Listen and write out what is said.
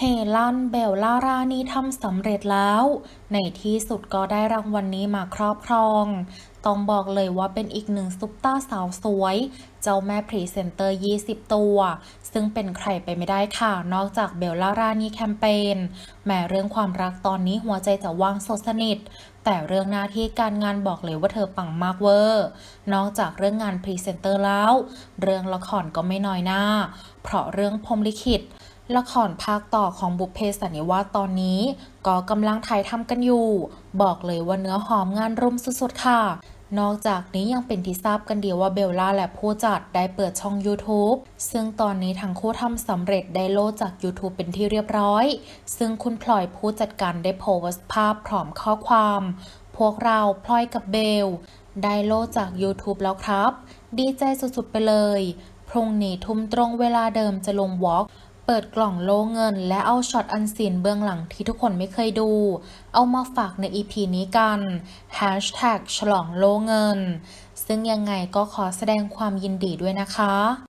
เฮลันเบลล่ารานีทำสำเร็จแล้ว ในที่สุดก็ได้รางวัลนนี้มาครอบครอง ต้องบอกเลยว่าเป็นอีกหนึ่งซุปตาสาวสวย เจ้าแม่พรีเซนเตอร์ 20 ตัว ซึ่งเป็นใครไปไม่ได้ค่ะ นอกจากเบลล่ารานีแคมเปญ แม้เรื่องความรักตอนนี้หัวใจจะว่างสดสนิท แต่เรื่องหน้าที่การงานบอกเลยว่าเธอปังมากเวอร์ นอกจากเรื่องงานพรีเซนเตอร์แล้ว เรื่องละครก็ไม่น้อยหน้า เพราะเรื่องพรมลิขิต ละครภาคต่อของบุพเพสันนิวาสตอนนี้ ก็กำลังถ่ายทำกันอยู่ บอกเลยว่าเนื้อหอมงานรุ่มสุดๆค่ะ นอกจากนี้ยังเป็นที่ทราบกันดีว่าเบลล่าและผู้จัดได้เปิดช่อง YouTube ซึ่งตอนนี้ทั้งคู่ทำสำเร็จได้โล่จาก YouTube เป็นที่เรียบร้อย ซึ่งคุณพลอยผู้จัดการได้โพสต์ภาพพร้อมข้อความ พวกเราพลอยกับเบลได้โล่จาก YouTube แล้วครับ ดีใจสุดๆไปเลย พรุ่งนี้ทุ่มตรงเวลาเดิมจะลงวอล์ก เปิดกล่องโล่เงิน และเอาช็อตอันซีนเบื้องหลังที่ทุกคนไม่เคยดู เอามาฝากในอีพีนี้กัน Hashtag ฉลองโล่เงิน ซึ่งยังไงก็ขอแสดงความยินดีด้วยนะคะ